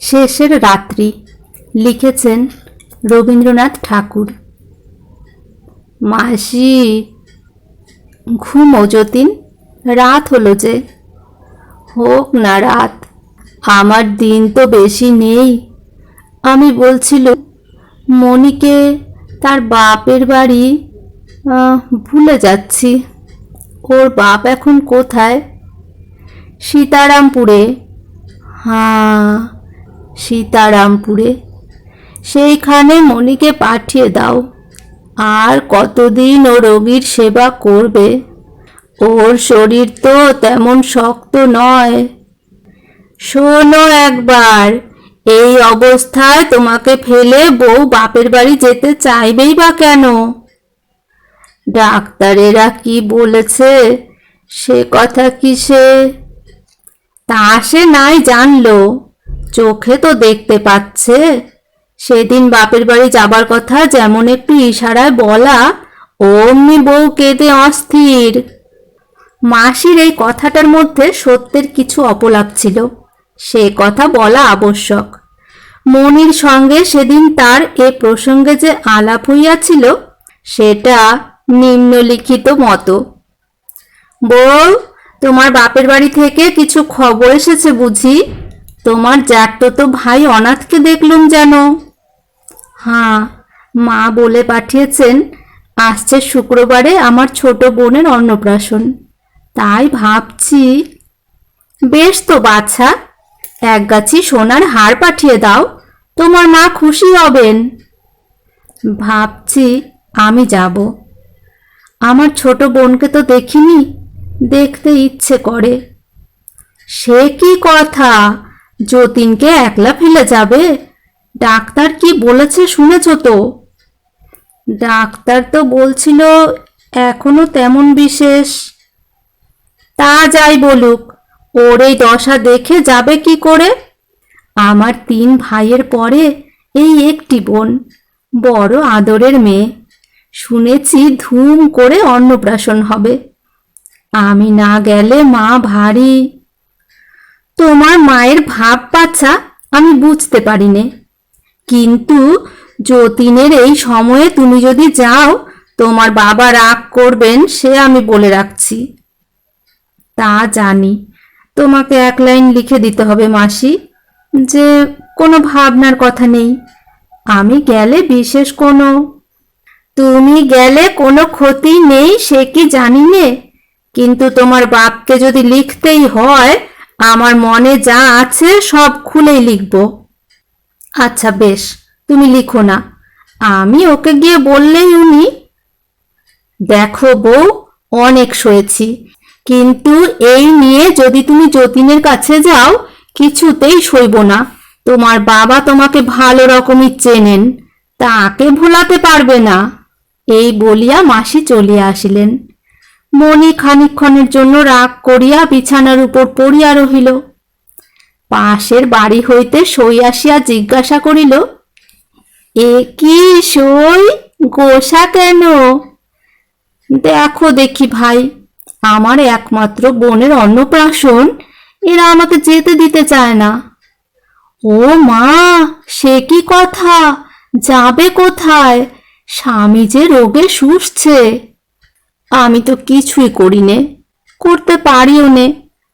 শেষের রাত্রি লিখেছেন রবীন্দ্রনাথ ঠাকুর। মাসি, ঘুমো যতীন রাত হলো যে। হোক না রাত, আমার দিন তো বেশি নেই। আমি বলছিল, মণিকে তার বাপের বাড়ি ভুলে যাচ্ছি। ওর বাপ এখন কোথায়? সীতারামপুরে। হ্যাঁ সীতারামপুরে। সেইখানে মণিকে পাঠিয়ে দাও। আর কতদিন ও রোগীর সেবা করবে? ওর শরীর তো তেমন শক্ত নয়। শোনো একবার, এই অবস্থায় তোমাকে ফেলে বউ বাপের বাড়ি যেতে চাইবেই বা কেন? ডাক্তারেরা কি বলেছে? সে কথা কি সে? তা সে নাই জানলো। চোখে তো দেখতে পাচ্ছে। সেদিন বাপের বাড়ি যাবার কথা যেমন একটু ইশারায় বলা, অমনি বউ কেঁদে অস্থির। মাসির এই কথাটার মধ্যে সত্যের কিছু অপলাপ ছিল। সে কথা বলা আবশ্যক। মনির সঙ্গে সেদিন তার এ প্রসঙ্গে যে আলাপ হইয়াছিল, সেটা নিম্নলিখিত মতো। বউ, তোমার বাপের বাড়ি থেকে কিছু খবর এসেছে বুঝি? তোমার তো ভাই অনাথকে দেখলুম যেন। হ্যাঁ মা বলে পাঠিয়েছেন, আসছে শুক্রবারে আমার ছোট বোনের অন্নপ্রাশন। তাই ভাবছি, বেশ তো বাছা, এক গাছি সোনার হার পাঠিয়ে দাও, তোমার মা খুশি হবেন। ভাবছি আমি যাব। আমার ছোট বোনকে তো দেখিনি, দেখতে ইচ্ছে করে। সে কি কথা? যতীনকে একলা ফেলে যাবে? ডাক্তার কি বলেছে শুনেছ তো? ডাক্তার তো বলছিল, এখনও তেমন বিশেষ। তা যাই বলুক, ওর এই দশা দেখে যাবে কি করে? আমার তিন ভাইয়ের পরে এই একটি বোন, বড় আদরের মেয়ে। শুনেছি ধুম করে অন্নপ্রাশন হবে। আমি না গেলে মা ভারী। তোমার মায়ের ভাব পাচ্ছা আমি বুঝতে পারি নে কিন্তু যতীনের এই সময়ে তুমি যদি যাও, তোমার বাবা রাগ করবেন সে আমি বলে রাখছি। তা জানি, তোমাকে এক লাইন লিখে দিতে হবে মাসি, যে কোনো ভাবনার কথা নেই। আমি গেলে বিশেষ কোনো। তুমি গেলে কোনো ক্ষতি নেই, সে কি জানি নে কিন্তু তোমার বাপকে যদি লিখতেই হয় আমার মনে যা আছে সব খুলেই লিখব। আচ্ছা বেশ, তুমি লিখো না। আমি ওকে গিয়ে বললেই উনি, দেখো বউ, অনেক সয়েছি। কিন্তু এই নিয়ে যদি তুমি যতীনের কাছে যাও, কিছুতেই সইব না। তোমার বাবা তোমাকে ভালো রকমই চেনেন, তাকে ভোলাতে পারবে না। এই বলিয়া মাসি চলিয়া আসিলেন। মণি খানিক্ষণের জন্য রাগ করিয়া বিছানার উপর পড়িয়া রহিল। পাশের বাড়ি হইতে সই আসিয়া জিজ্ঞাসা করিল, এ কি সই? গোসা কেন? দেখো দেখি ভাই, আমার একমাত্র বোনের অন্নপ্রাশন। এরা আমাকে যেতে দিতে চায় না। ও মা, সে কি কথা? যাবে কোথায়? স্বামী যে রোগে শুষছে। আমি তো কিছুই করি নে করতে পারিও নে।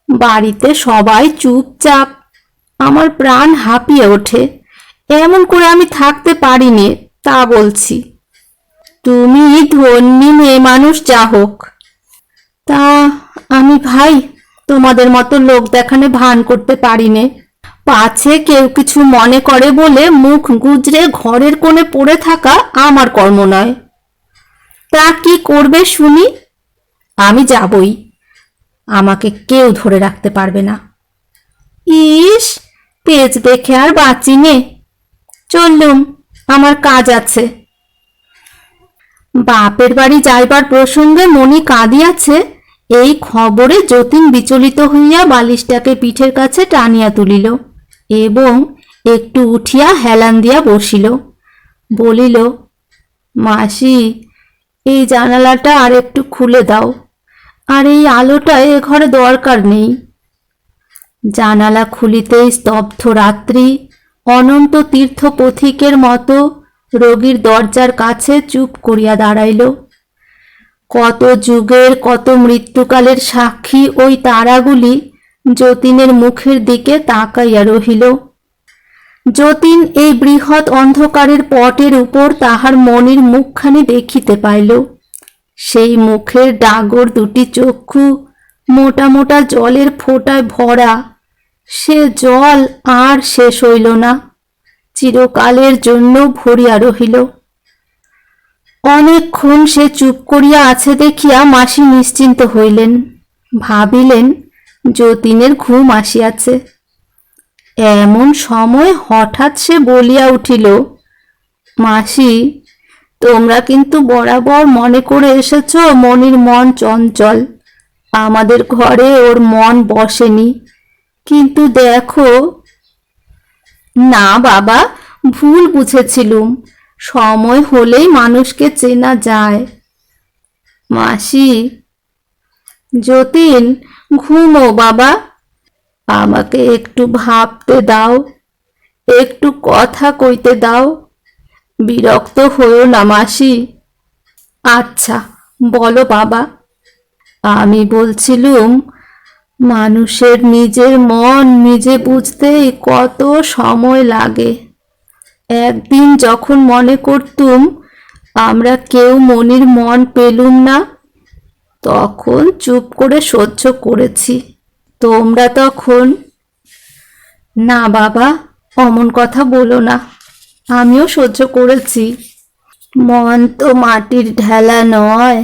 বাড়িতে সবাই চুপচাপ, আমার প্রাণ হাঁপিয়ে ওঠে। এমন করে আমি থাকতে পারি নে তা বলছি। তুমি ধন্যী মেয়ে মানুষ যা হোক। তা আমি ভাই, তোমাদের মতো লোক দেখানে ভান করতে পারি নে পাছে কেউ কিছু মনে করে বলে মুখ গুজরে ঘরের কোণে পড়ে থাকা আমার কর্ম নয়। তা কি করবে শুনি? আমি যাবই। আমাকে কেউ ধরে রাখতে পারবে না। ইস, তেজ দেখে আর বাঁচি নে চললুম, আমার কাজ আছে। বাপের বাড়ি যাইবার প্রসঙ্গে মনি কাঁদিয়াছে, এই খবরে যতীন বিচলিত হইয়া বালিশটাকে পিঠের কাছে টানিয়া তুলিল এবং একটু উঠিয়া হেলান দিয়া বসিল। বলিল, মাসি এই জানালাটা আর একটু খুলে দাও। আর এই আলোটা এ ঘরে দরকার নেই। জানালা খুলিতেই স্তব্ধ রাত্রি, অনন্ত তীর্থ পথিকের মতো রোগীর দরজার কাছে চুপ করিয়া দাঁড়াইল। কত যুগের, কত মৃত্যুকালের সাক্ষী ওই তারাগুলি যতীনের মুখের দিকে তাকাইয়া রহিল। যতীন এই বৃহৎ অন্ধকারের পটের উপর তাহার মনির মুখখানি দেখিতে পাইল। সেই মুখের ডাগর দুটি চক্ষু মোটা মোটা জলের ফোঁটায় ভরা। সে জল আর শেষ হইল না, চিরকালের জন্য ভরিয়া রহিল। অনেকক্ষণ সে চুপ করিয়া আছে দেখিয়া মাসি নিশ্চিন্ত হইলেন। ভাবিলেন, যতীনের ঘুম আসিয়াছে। এমন সময় হঠাৎ সে বলিয়া উঠিল, মাসি, তোমরা কিন্তু বরাবর মনে করে এসেছ মনির মন চঞ্চল। আমাদের ঘরে ওর মন বসেনি। কিন্তু দেখো না বাবা, ভুল বুঝেছিলুম। সময় হলেই মানুষকে চেনা যায়। মাসি, যতীন, ঘুমো বাবা। আমাকে একটু ভাবতে দাও, একটু কথা কইতে দাও। বিরক্ত হয়েও না মাসি। আচ্ছা বলো বাবা। আমি বলছিলুম, মানুষের নিজের মন নিজে বুঝতেই কত সময় লাগে। একদিন যখন মনে করতুম, আমরা কেউ মনির মন পেলুম না, তখন চুপ করে সহ্য করেছি। তোমরা তখন, না বাবা, অমন কথা বলো না। আমিও সহ্য করেছি। মন তো মাটির ঢেলা নয়,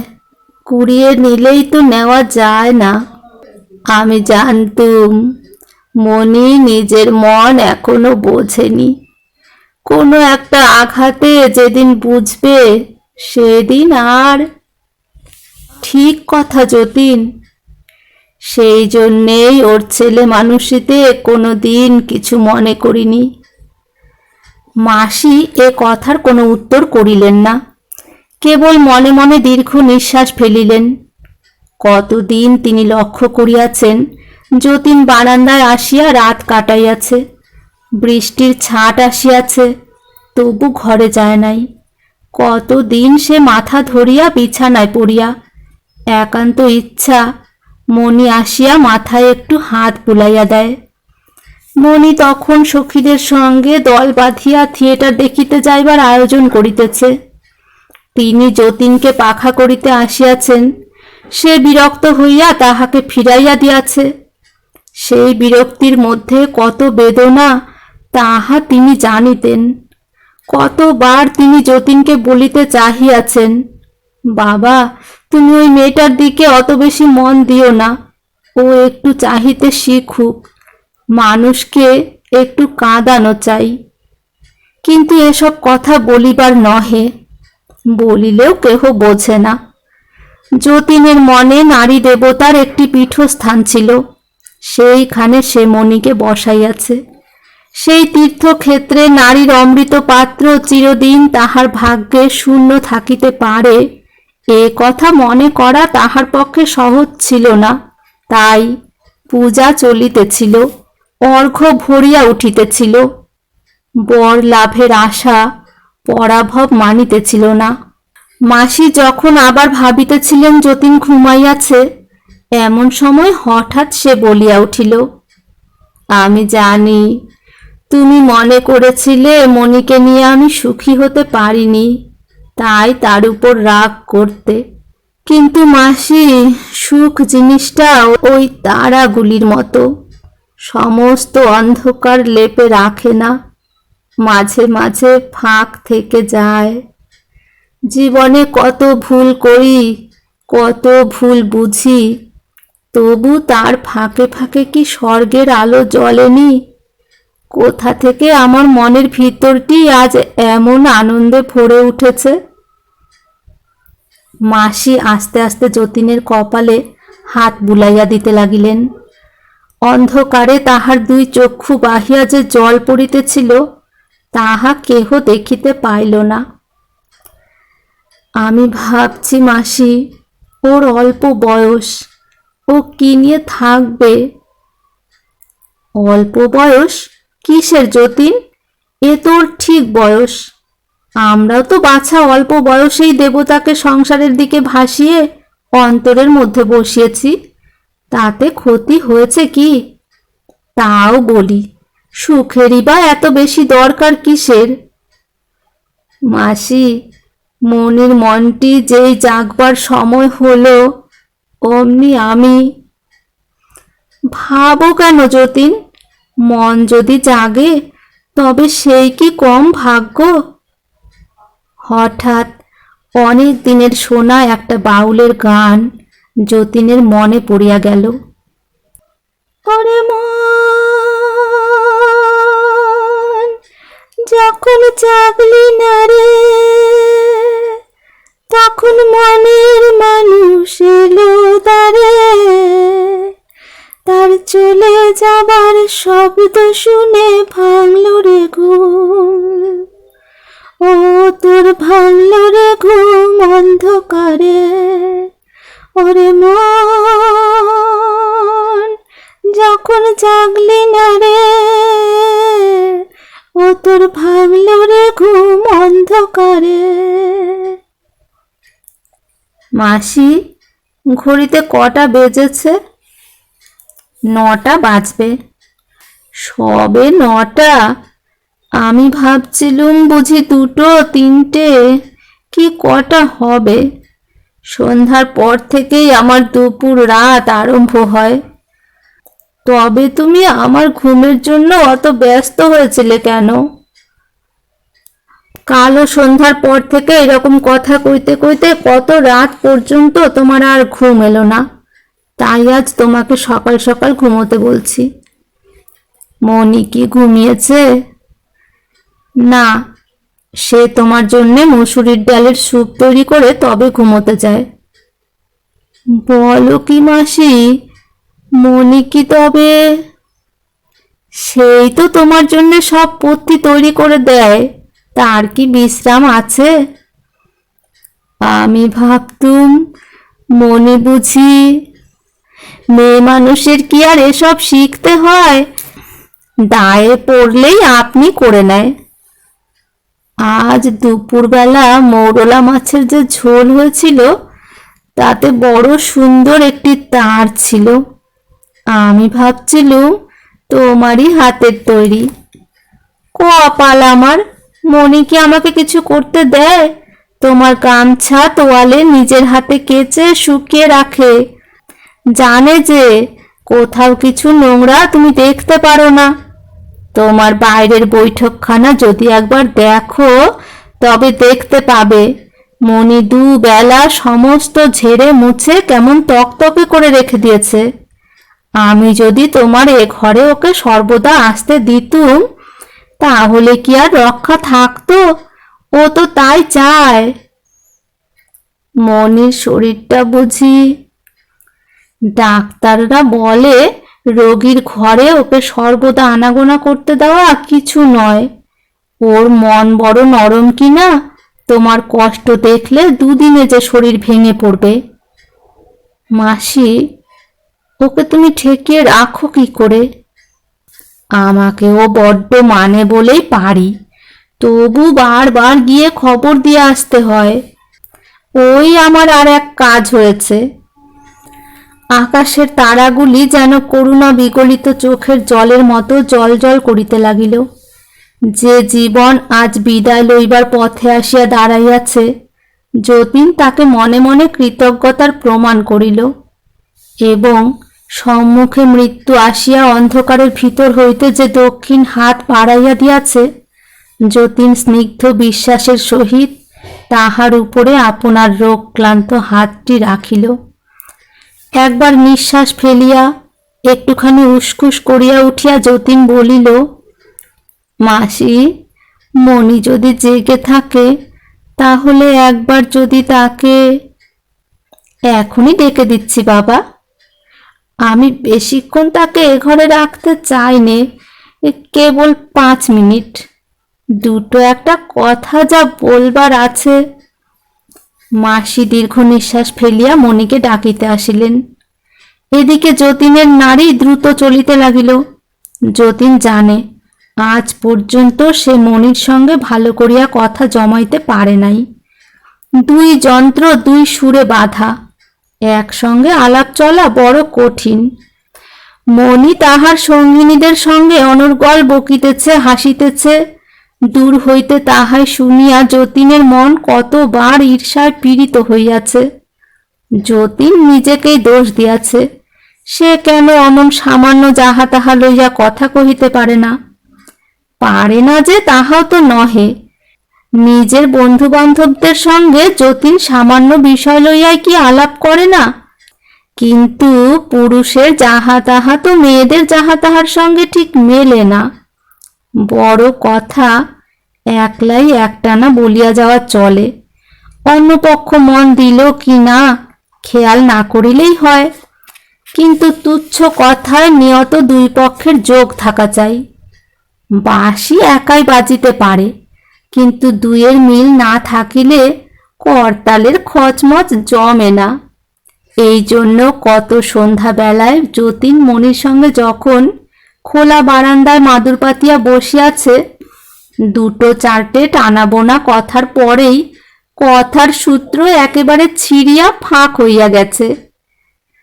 কুড়িয়ে নিলেই তো নেওয়া যায় না। আমি জানতুম, মনি নিজের মন এখনও বোঝেনি। কোনো একটা আঘাতে যেদিন বুঝবে, সেদিন আর ঠিক কথা যতীন সেই জন্যেই ওর ছেলে মানুষিতে কোনো দিন কিছু মনে করিনি। মাসি এ কথার কোনো উত্তর করিলেন না। কেবল মনে মনে দীর্ঘ নিঃশ্বাস ফেলিলেন। কতদিন তিনি লক্ষ্য করিয়াছেন, যতীন বারান্দায় আসিয়া রাত কাটাইয়াছে। বৃষ্টির ছাট আসিয়াছে, তবু ঘরে যায় নাই। কতদিন সে মাথা ধরিয়া বিছানায় পড়িয়া। একান্ত ইচ্ছা মণি আসিয়া মাথায় একটু হাত বুলাইয়া দেয়। মণি তখন সখীদের সঙ্গে দল বাঁধিয়া থিয়েটার দেখিতে যাইবার আয়োজন করিতেছে। তিনি যতীনকে পাখা করিতে আসিয়াছেন। সে বিরক্ত হইয়া তাহাকে ফিরাইয়া দিয়াছে। সেই বিরক্তির মধ্যে কত বেদনা তাহা তিনি জানিতেন। কতবার তিনি যতীনকে বলিতে চাহিয়াছেন। বাবা, তুমি ওই মেয়েটার দিকে অত বেশি মন দিও না। ও একটু চাহিতে শিখুক। মানুষকে একটু কাঁদানো চাই। কিন্তু এসব কথা বলিবার নহে। বলিলেও কেহ বোঝে না। যতীনের মনে নারী দেবতার একটি পীঠস্থান ছিল। সেইখানে সে মণিকে বসাইয়াছে। সেই তীর্থক্ষেত্রে নারীর অমৃত পাত্র চিরদিন তাহার ভাগ্যে শূন্য থাকিতে পারে। এ কথা মনে করা তাহার পক্ষে সহজ ছিল না। তাই পূজা চলিতেছিল, অর্ঘ্য ভরিয়া উঠিতেছিল। বর লাভের আশা পরাভব মানিতেছিল না। মাসি যখন আবার ভাবিতেছিলেন যতীন ঘুমাইয়াছে, এমন সময় হঠাৎ সে বলিয়া উঠিল, আমি জানি তুমি মনে করেছিলে মণিকে নিয়ে আমি সুখী হতে পারিনি। তাই তার উপর রাগ করতে। কিন্তু মাসি, সুখ জিনিসটা ওই তারাগুলির মতো। সমস্ত অন্ধকার লেপে রাখে না। মাঝে মাঝে ফাঁক থেকে যায়। জীবনে কত ভুল করি, কত ভুল বুঝি, তবু তার ফাঁকে ফাঁকে কি স্বর্গের আলো জ্বলেনি? কোথা থেকে আমার মনের ভিতরটি আজ এমন আনন্দে ভরে উঠেছে? মাসি আস্তে আস্তে যতীনের কপালে হাত বুলাইয়া দিতে লাগিলেন। অন্ধকারে তাহার দুই চক্ষু বাহিয়া যে জল পড়িতেছিল, তাহা কেহ দেখিতে পাইল না। আমি ভাবছি মাসি, ওর অল্প বয়স, ও কি নিয়ে থাকবে? অল্প বয়স কিসের যতীন? এ তোর ঠিক বয়স। আমরাও তো বাছা অল্প বয়সেই দেবতাকে সংসারের দিকে ভাসিয়ে অন্তরের মধ্যে বসিয়েছি। তাতে ক্ষতি হয়েছে কি? তাও বলি, সুখেরই বা এত বেশি দরকার কিসের? মাসি, মনির মনটি যেই জাগবার সময় হলো, অমনি আমি ভাবো কেন যতীন? মন যদি জাগে, তবে সেই কি কম ভাগ্য? হঠাৎ অনেক দিনের শোনা একটা বাউলের গান যতীনের মনে পড়িয়া গেল। ওরে মন, যখন জাগলি না রে, তখন মনের মানুষ এলো। শব্দ শুনে ভাঙলো রে ঘুম। ও তোর ভাঙলো রে ঘুম অন্ধকারে। ওরে মন, যখন জাগলি না রে, ও তোর ভাঙলো রে ঘুম অন্ধকারে। মাসি, ঘড়িতে কটা বেজেছে? নটা বাজবে। সবে নটা। আমি ভাবছিলুম বুঝি দুটো, তিনটে। কি কটা হবে? সন্ধ্যার পর থেকেই আমার দুপুর রাত আরম্ভ হয়। তবে তুমি আমার ঘুমের জন্য অত ব্যস্ত হয়েছিলে কেন? কালও সন্ধ্যার পর থেকে এরকম কথা কইতে কইতে কত রাত পর্যন্ত তোমার আর ঘুম এলো না। তাই আজ তোমাকে সকাল সকাল ঘুমোতে বলছি। মনি কি ঘুমিয়েছে? না, সে তোমার জন্যে মুসুরির ডালের স্যুপ তৈরি করে তবে ঘুমোতে যায়। বলো কি মাসি মনি কি তবে? সেই তো তোমার জন্য সব পত্তি তৈরি করে দেয়, তার কি বিশ্রাম আছে? আমি ভাবতুম মনে বুঝি, মেয়ে মানুষের কি আর এসব শিখতে হয়? দায়ে পড়লেই আপনি করে নেয়। আজ দুপুরবেলা মৌরলা মাছের যে ঝোল হয়েছিল, তাতে বড় সুন্দর একটি তার ছিল। আমি ভাবছিলুম, তোমারই হাতের তৈরি। কপাল আমার মনি কি আমাকে কিছু করতে দেয়? তোমার গামছা তোয়ালে নিজের হাতে কেচে শুকিয়ে রাখে। জানে যে কোথাও কিছু নোংরা তুমি দেখতে পারো না। তোমার বাইরের বৈঠকখানা যদি একবার দেখো, তবে দেখতে পাবে। মনি দুবেলা সমস্ত ঝেড়ে মুছে কেমন তকতকে করে রেখে দিয়েছে। আমি যদি তোমার এ ঘরে ওকে সর্বদা আসতে দিতুম, তাহলে কি আর রক্ষা থাকতো? ও তো তাই চায়। মনির শরীরটা বুঝি ডাক্তাররা বলে, রোগীর ঘরে ওকে সর্বদা আনাগোনা করতে দেওয়া কিছু নয়। ওর মন বড় নরম কিনা তোমার কষ্ট দেখলে দুদিনে যে শরীর ভেঙে পড়বে। মাসি, ওকে তুমি ঠেকিয়ে রাখো কি করে? আমাকে ও বড্ড মানে বলেই পারি। তবু বারবার গিয়ে খবর দিয়ে আসতে হয়। ওই আমার আর এক কাজ হয়েছে। আকাশের তারাগুলি যেন করুণা বিগলিত চোখের জলের মতো জল জল করিতে লাগিল। যে জীবন আজ বিদায় লইবার পথে আসিয়া দাঁড়াইয়াছে, যতীন তাকে মনে মনে কৃতজ্ঞতার প্রমাণ করিল এবং সম্মুখে মৃত্যু আসিয়া অন্ধকারের ভিতর হইতে যে দক্ষিণ হাত পাড়াইয়া দিয়াছে, যতীন স্নিগ্ধ বিশ্বাসের সহিত তাহার উপরে আপনার রোগ ক্লান্ত হাতটি রাখিল। একবার নিঃশ্বাস ফেলিয়া একটুখানি উসকুস করিয়া উঠিয়া যতীন বলিল, মাসি, মণি যদি জেগে থাকে, তাহলে একবার যদি তাকে এখনই ডেকে দিচ্ছি বাবা। আমি বেশিক্ষণ তাকে এ ঘরে রাখতে চাই নে এ কেবল পাঁচ মিনিট। দুটো একটা কথা যা বলবার আছে মাসি দীর্ঘ নিঃশ্বাস ফেলিয়া মণিকে ডাকিতে আসিলেন। এদিকে যতীনের নারী দ্রুত চলিতে লাগিল। যতীন জানে, আজ পর্যন্ত সে মনির সঙ্গে ভালো করিয়া কথা জমাইতে পারে নাই। দুই যন্ত্র, দুই সুরে বাঁধা, একসঙ্গে আলাপ চলা বড় কঠিন। মণি তাহার সঙ্গিনীদের সঙ্গে অনর্গল বকিতেছে, হাসিতেছে দূর হইতে তাহাই শুনিয়া যতীনের মন কতবার ঈর্ষায় পীড়িত হইয়াছে। যতীন নিজেকেই দোষ দিয়াছে। সে কেন অমন সামান্য যাহা তাহা লইয়া কথা কহিতে পারে না? পারে না যে তাহাও তো নহে। নিজের বন্ধু বান্ধবদের সঙ্গে যতীন সামান্য বিষয় লইয়াই কি আলাপ করে না? কিন্তু পুরুষের যাহা তাহা তো মেয়েদের যাহা তাহার সঙ্গে ঠিক মেলে না। বড় কথা একলাই একটানা বলিয়া যাওয়া চলে। অন্য পক্ষ মন দিল কি না খেয়াল না করিলেই হয়। কিন্তু তুচ্ছ কথায় নিয়ত দুই পক্ষের যোগ থাকা চাই। বাঁশি একাই বাজিতে পারে, কিন্তু দুইয়ের মিল না থাকিলে করতালের খচমচ জমে না। এই জন্য কত সন্ধ্যাবেলায় যতীন মনির সঙ্গে যখন খোলা বারান্দায় মাদুর পাতিয়া বসিয়াছে দুটো চারটে টানাবোনা কথার পরেই কথার সূত্র একেবারে ছিঁড়িয়া ফাঁক হইয়া গেছে।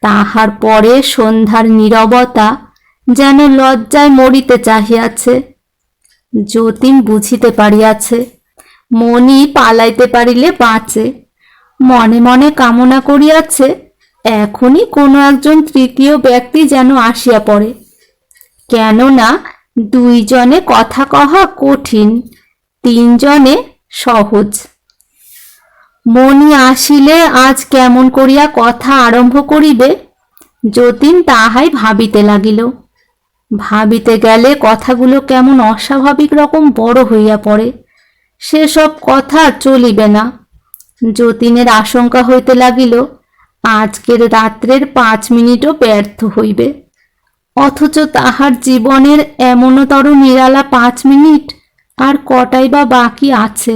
তাহার পরে সন্ধ্যার নীরবতা যেন লজ্জায় মরিতে চাহিয়াছে। যতীন বুঝিতে পারিয়াছে মনি পালাইতে পারিলে বাঁচে। মনে মনে কামনা করিয়াছে, এখনই কোনো একজন তৃতীয় ব্যক্তি যেন আসিয়া পড়ে। কেননা দুইজনে কথা কহা কঠিন, তিনজনে সহজ। মনি আসিলে আজ কেমন করিয়া কথা আরম্ভ করিবে, যতীন তাহাই ভাবিতে লাগিল। ভাবিতে গেলে কথাগুলো কেমন অস্বাভাবিক রকম বড় হইয়া পড়ে, সেসব কথা চলিবে না। যতীনের আশঙ্কা হইতে লাগিল, আজকের রাত্রের পাঁচ মিনিটও ব্যর্থ হইবে। অথচ তাহার জীবনের এমনতর নিরালা পাঁচ মিনিট আর কটাই বা বাকি আছে?